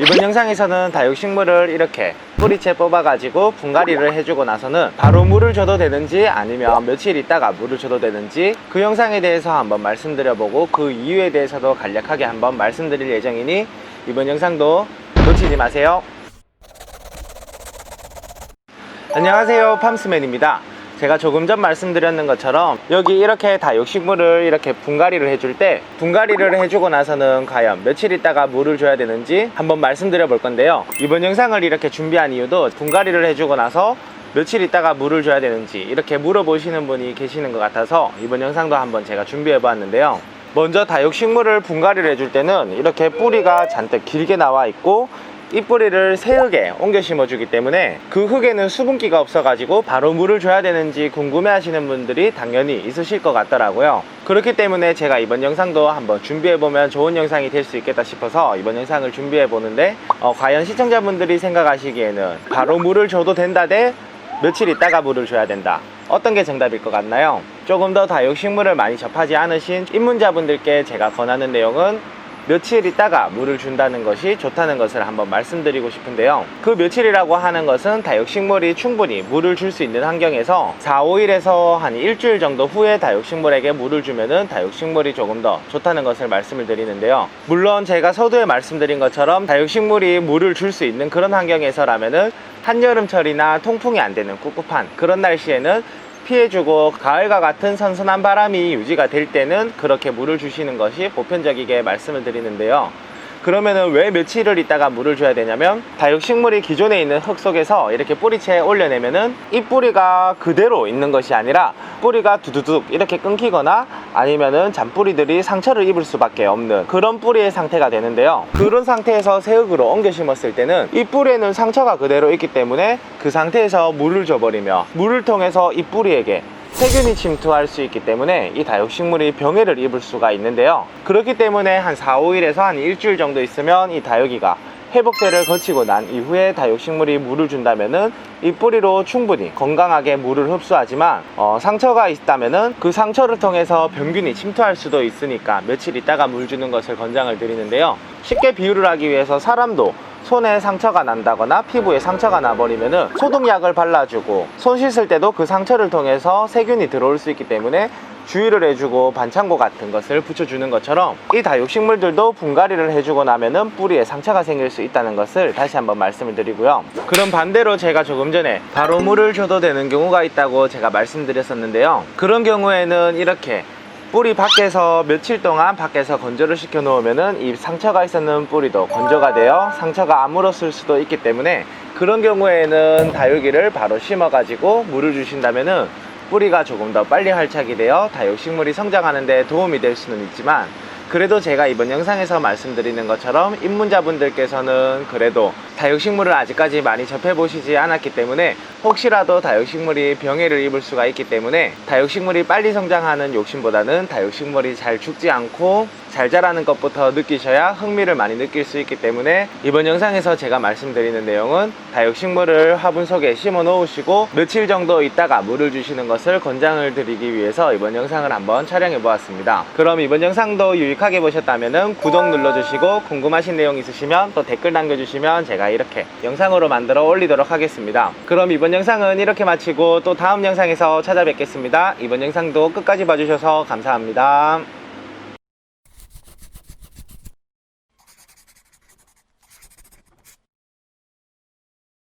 이번 영상에서는 다육식물을 이렇게 뿌리채 뽑아가지고 분갈이를 해주고 나서는 바로 물을 줘도 되는지 아니면 며칠 있다가 물을 줘도 되는지 그 영상에 대해서 한번 말씀드려보고 그 이유에 대해서도 간략하게 한번 말씀드릴 예정이니 이번 영상도 놓치지 마세요. 안녕하세요 팜스맨입니다 제가 조금 전 말씀드렸는 것처럼 여기 이렇게 다육식물을 이렇게 분갈이를 해줄 때 분갈이를 해주고 나서는 과연 며칠 있다가 물을 줘야 되는지 한번 말씀드려 볼 건데요. 이번 영상을 이렇게 준비한 이유도 분갈이를 해주고 나서 며칠 있다가 물을 줘야 되는지 이렇게 물어보시는 분이 계시는 것 같아서 이번 영상도 한번 제가 준비해 보았는데요. 먼저 다육식물을 분갈이를 해줄 때는 이렇게 뿌리가 잔뜩 길게 나와 있고 이 뿌리를 새 흙에 옮겨 심어주기 때문에 그 흙에는 수분기가 없어가지고 바로 물을 줘야 되는지 궁금해 하시는 분들이 당연히 있으실 것 같더라고요. 그렇기 때문에 제가 이번 영상도 한번 준비해보면 좋은 영상이 될 수 있겠다 싶어서 이번 영상을 준비해보는데 어, 과연 시청자분들이 생각하시기에는 바로 물을 줘도 된다 대 며칠 있다가 물을 줘야 된다. 어떤 게 정답일 것 같나요? 조금 더 다육식물을 많이 접하지 않으신 입문자분들께 제가 권하는 내용은 며칠 있다가 물을 준다는 것이 좋다는 것을 한번 말씀드리고 싶은데요. 그 며칠이라고 하는 것은 다육식물이 충분히 물을 줄 수 있는 환경에서 4, 5일에서 한 일주일 정도 후에 다육식물에게 물을 주면은 다육식물이 조금 더 좋다는 것을 말씀을 드리는데요. 물론 제가 서두에 말씀드린 것처럼 다육식물이 물을 줄 수 있는 그런 환경에서라면은 한여름철이나 통풍이 안 되는 꿉꿉한 그런 날씨에는 피해주고 가을과 같은 선선한 바람이 유지가 될 때는 그렇게 물을 주시는 것이 보편적이게 말씀을 드리는데요. 그러면은 왜 며칠을 있다가 물을 줘야 되냐면 다육식물이 기존에 있는 흙 속에서 이렇게 뿌리채 올려내면은 이 뿌리가 그대로 있는 것이 아니라 뿌리가 두두둑 이렇게 끊기거나 아니면은 잔뿌리들이 상처를 입을 수밖에 없는 그런 뿌리의 상태가 되는데요. 그런 상태에서 새 흙으로 옮겨 심었을 때는 이 뿌리에는 상처가 그대로 있기 때문에 그 상태에서 물을 줘버리며 물을 통해서 이 뿌리에게 세균이 침투할 수 있기 때문에 이 다육식물이 병해를 입을 수가 있는데요. 그렇기 때문에 한 4, 5일에서 한 일주일 정도 있으면 이 다육이가 회복세를 거치고 난 이후에 다육식물이 물을 준다면은 이 뿌리로 충분히 건강하게 물을 흡수하지만 어, 상처가 있다면은 그 상처를 통해서 병균이 침투할 수도 있으니까 며칠 있다가 물 주는 것을 권장을 드리는데요. 쉽게 비유를 하기 위해서 사람도 손에 상처가 난다거나 피부에 상처가 나버리면은 소독약을 발라주고 손 씻을 때도 그 상처를 통해서 세균이 들어올 수 있기 때문에 주의를 해주고 반창고 같은 것을 붙여주는 것처럼 이 다육식물들도 분갈이를 해주고 나면은 뿌리에 상처가 생길 수 있다는 것을 다시 한번 말씀을 드리고요. 그럼 반대로 제가 조금 전에 바로 물을 줘도 되는 경우가 있다고 제가 말씀드렸었는데요. 그런 경우에는 이렇게 뿌리 밖에서 며칠 동안 밖에서 건조를 시켜 놓으면은 이 상처가 있었는 뿌리도 건조가 되어 상처가 아물었을 수도 있기 때문에 그런 경우에는 다육이를 바로 심어 가지고 물을 주신다면은 뿌리가 조금 더 빨리 활착이 되어 다육식물이 성장하는 데 도움이 될 수는 있지만 그래도 제가 이번 영상에서 말씀드리는 것처럼 입문자분들께서는 그래도 다육식물을 아직까지 많이 접해보시지 않았기 때문에 혹시라도 다육식물이 병해를 입을 수가 있기 때문에 다육식물이 빨리 성장하는 욕심보다는 다육식물이 잘 죽지 않고 잘 자라는 것부터 느끼셔야 흥미를 많이 느낄 수 있기 때문에 이번 영상에서 제가 말씀드리는 내용은 다육식물을 화분 속에 심어 놓으시고 며칠 정도 있다가 물을 주시는 것을 권장을 드리기 위해서 이번 영상을 한번 촬영해 보았습니다. 그럼 이번 영상도 유익하게 보셨다면 구독 눌러주시고 궁금하신 내용 있으시면 또 댓글 남겨주시면 이렇게 영상으로 만들어 올리도록 하겠습니다. 그럼 이번 영상은 이렇게 마치고 또 다음 영상에서 찾아뵙겠습니다. 이번 영상도 끝까지 봐주셔서 감사합니다.